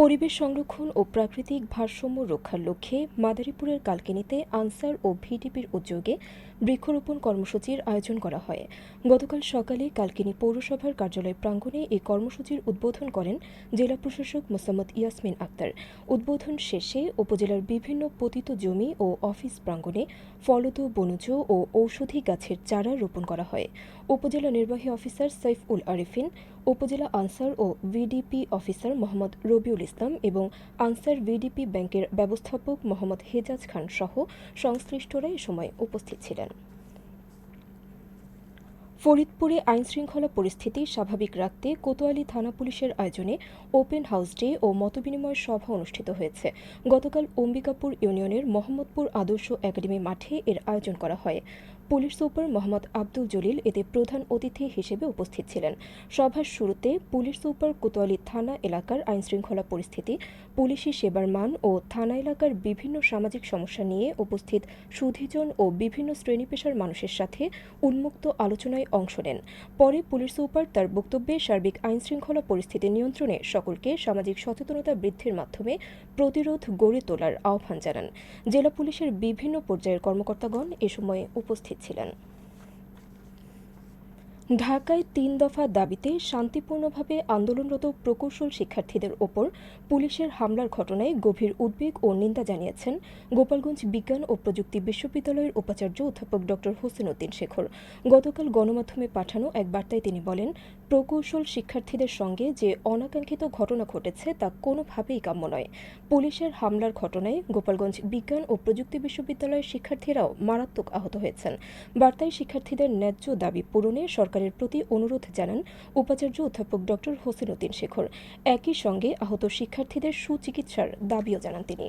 পরিবেশ সংরক্ষণ ও প্রাকৃতিক ভারসাম্য রক্ষার লক্ষ্যে মাদারীপুরের কালকিনিতে আনসার ও ভিডিপির উদ্যোগে বৃক্ষরোপণ কর্মসূচির আয়োজন করা হয়। গতকাল সকালে কালকিনি পৌরসভার কার্যালয় প্রাঙ্গণে এই কর্মসূচির উদ্বোধন করেন জেলা প্রশাসক মোসাম্মদ ইয়াসমিন আক্তার। উদ্বোধন শেষে উপজেলার বিভিন্ন পতিত জমি ও অফিস প্রাঙ্গণে ফলত বনজ ও ঔষধি গাছের চারা রোপণ করা হয়। উপজেলা নির্বাহী অফিসার সৈফ উল আরিফিন, উপজেলা আনসার ও ভিডিপি অফিসার মোহাম্মদ রবিউল ইসলাম এবং আনসার ভিডিপি ব্যাংকের ব্যবস্থাপক মোহাম্মদ হেজাজ খান সহ সংশ্লিষ্টরা এ সময় উপস্থিত ছিলেন। ফরিদপুরে আইনশৃঙ্খলা পরিস্থিতি স্বাভাবিক রাখতে কোতোয়ালি থানা পুলিশের আয়োজনে ওপেন হাউস ডে ও মতবিনিময় সভা অনুষ্ঠিত হয়েছে। গতকাল অম্বিকাপুর ইউনিয়নের মোহাম্মদপুর আদর্শ একাডেমি মাঠে এর আয়োজন করা হয়। পুলিশ সুপার মোহাম্মদ আব্দুল জলিল এতে প্রধান অতিথি হিসেবে উপস্থিত ছিলেন। সভার শুরুতে পুলিশ সুপার কোতোয়ালি থানা এলাকার আইনশৃঙ্খলা পরিস্থিতি, পুলিশি সেবার মান ও থানা এলাকার বিভিন্ন সামাজিক সমস্যা নিয়ে উপস্থিত সুধীজন ও বিভিন্ন শ্রেণি পেশার মানুষের সাথে উন্মুক্ত আলোচনায় অংশ নেন। পরে পুলিশ সুপার তার বক্তব্যে সার্বিক আইনশৃঙ্খলা পরিস্থিতি নিয়ন্ত্রণে সকলকে সামাজিক সচেতনতা বৃদ্ধির মাধ্যমে প্রতিরোধ গড়ে তোলার আহ্বান জানান। জেলা পুলিশের বিভিন্ন পর্যায়ের কর্মকর্তাগণ এ সময় উপস্থিত ছিলেন। ঢাকায় তিন দফা দাবিতে শান্তিপূর্ণভাবে আন্দোলনরত প্রকৌশল শিক্ষার্থীদের ওপর পুলিশের হামলার ঘটনায় গভীর উদ্বেগ ও নিন্দা জানিয়েছেন গোপালগঞ্জ বিজ্ঞান ও প্রযুক্তি বিশ্ববিদ্যালয়ের উপাচার্য অধ্যাপক ড হোসেন উদ্দিন শেখর। গতকাল গণমাধ্যমে পাঠানো এক বার্তায় তিনি বলেন প্রকৌশল শিক্ষার্থীদের সঙ্গে যে অনাকাঙ্ক্ষিত ঘটনা ঘটেছে তা কোনোভাবেই কাম্য নয়। পুলিশের হামলার ঘটনায় গোপালগঞ্জ বিজ্ঞান ও প্রযুক্তি বিশ্ববিদ্যালয়ের শিক্ষার্থীরাও মারাত্মক আহত হয়েছেন। বার্তায় শিক্ষার্থীদের ন্যায্য দাবি পূরণে সরকারের প্রতি অনুরোধ জানান উপাচার্য অধ্যাপক ড হোসেন উদ্দিন শেখর। একই সঙ্গে আহত শিক্ষার্থীদের সুচিকিৎসার দাবিও জানান তিনি।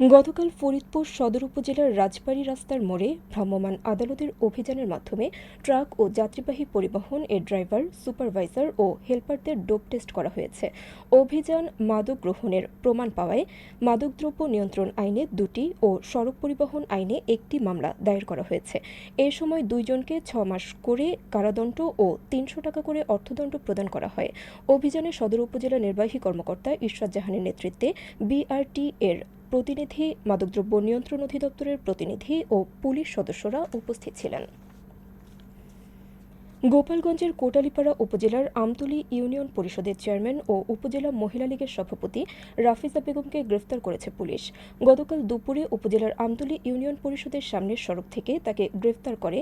গতকাল ফরিদপুর সদর উপজেলার রাজবাড়ী রাস্তার মোড়ে ভ্রাম্যমাণ আদালতের অভিযানের মাধ্যমে ট্রাক ও যাত্রীবাহী পরিবহন এর ড্রাইভার, সুপারভাইজার ও হেলপারদের ডোপ টেস্ট করা হয়েছে। অভিযান মাদক গ্রহণের প্রমাণ পাওয়ায় মাদকদ্রব্য নিয়ন্ত্রণ আইনে দুটি ও সড়ক পরিবহন আইনে একটি মামলা দায়ের করা হয়েছে। এ সময় দুইজনকে ছ মাস করে কারাদণ্ড ও তিনশো টাকা করে অর্থদণ্ড প্রদান করা হয়। অভিযানে সদর উপজেলা নির্বাহী কর্মকর্তা ইশরাত জাহানের নেতৃত্বে বিআরটি এর প্রতিনিধি, মাদকদ্রব্য নিয়ন্ত্রণ অধিদপ্তরের প্রতিনিধি ও পুলিশ সদস্যরা উপস্থিত ছিলেন। গোপালগঞ্জের কোটালীপাড়া উপজেলার আমতলী ইউনিয়ন পরিষদের চেয়ারম্যান ও উপজেলা মহিলা লীগের সভাপতি রাফিজা বেগমকে গ্রেফতার করেছে পুলিশ। গতকাল দুপুরে উপজেলার আমতলী ইউনিয়ন পরিষদের সামনের সড়ক থেকে তাকে গ্রেফতার করে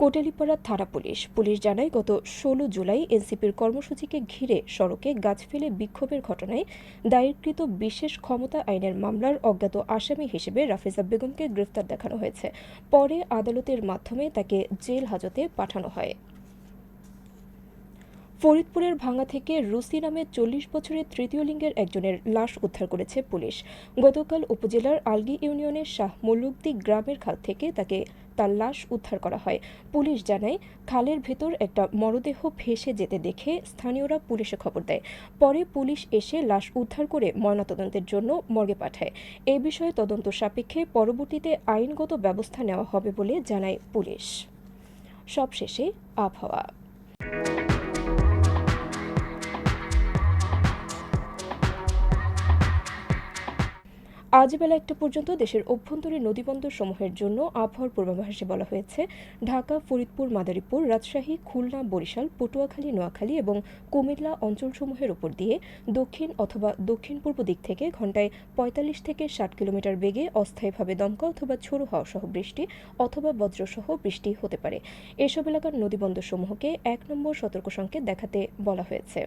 কোটালীপাড়া থানা পুলিশ। পুলিশ জানায়, গত ষোলো জুলাই এনসিপির কর্মসূচিকে ঘিরে সড়কে গাছ ফেলে বিক্ষোভের ঘটনায় দায়েরকৃত বিশেষ ক্ষমতা আইনের মামলার অজ্ঞাত আসামি হিসেবে রাফিজা বেগমকে গ্রেফতার দেখানো হয়েছে। পরে আদালতের মাধ্যমে তাকে জেল হাজতে পাঠানো হয়। ফরিদপুরের ভাঙ্গা থেকে রুসি নামে চল্লিশ বছরের তৃতীয় লিঙ্গের একজনের লাশ উদ্ধার করেছে পুলিশ। গতকাল উপজেলার আলগি ইউনিয়নের শাহ মল্লুকদি গ্রামের খাল থেকে তাকে তার লাশ উদ্ধার করা হয়। পুলিশ জানায়, খালের ভেতর একটা মরদেহ ভেসে যেতে দেখে স্থানীয়রা পুলিশে খবর দেয়। পরে পুলিশ এসে লাশ উদ্ধার করে ময়নাতদন্তের জন্য মর্গে পাঠায়। এ বিষয়ে তদন্ত সাপেক্ষে পরবর্তীতে আইনগত ব্যবস্থা নেওয়া হবে বলে জানায় পুলিশ। সবশেষে আবহাওয়া। আজ বেলা একটা পর্যন্ত দেশের অভ্যন্তরীণ নদীবন্দর সমূহের জন্য আবহাওয়ার পূর্বাভাসে বলা হয়েছে। ঢাকা, ফরিদপুর, মাদারীপুর, রাজশাহী, খুলনা, বরিশাল, পটুয়াখালী, নোয়াখালী এবং কুমিল্লা অঞ্চলসমূহের উপর দিয়ে দক্ষিণ অথবা দক্ষিণ পূর্ব দিক থেকে ঘন্টায় পঁয়তাল্লিশ থেকে ষাট কিলোমিটার বেগে অস্থায়ীভাবে দমকা অথবা ঝোড়ো হাওয়া সহ বৃষ্টি অথবা বজ্রসহ বৃষ্টি হতে পারে। এসব এলাকার নদীবন্দর সমূহকে এক নম্বর সতর্ক সংকেত দেখাতে বলা হয়েছে।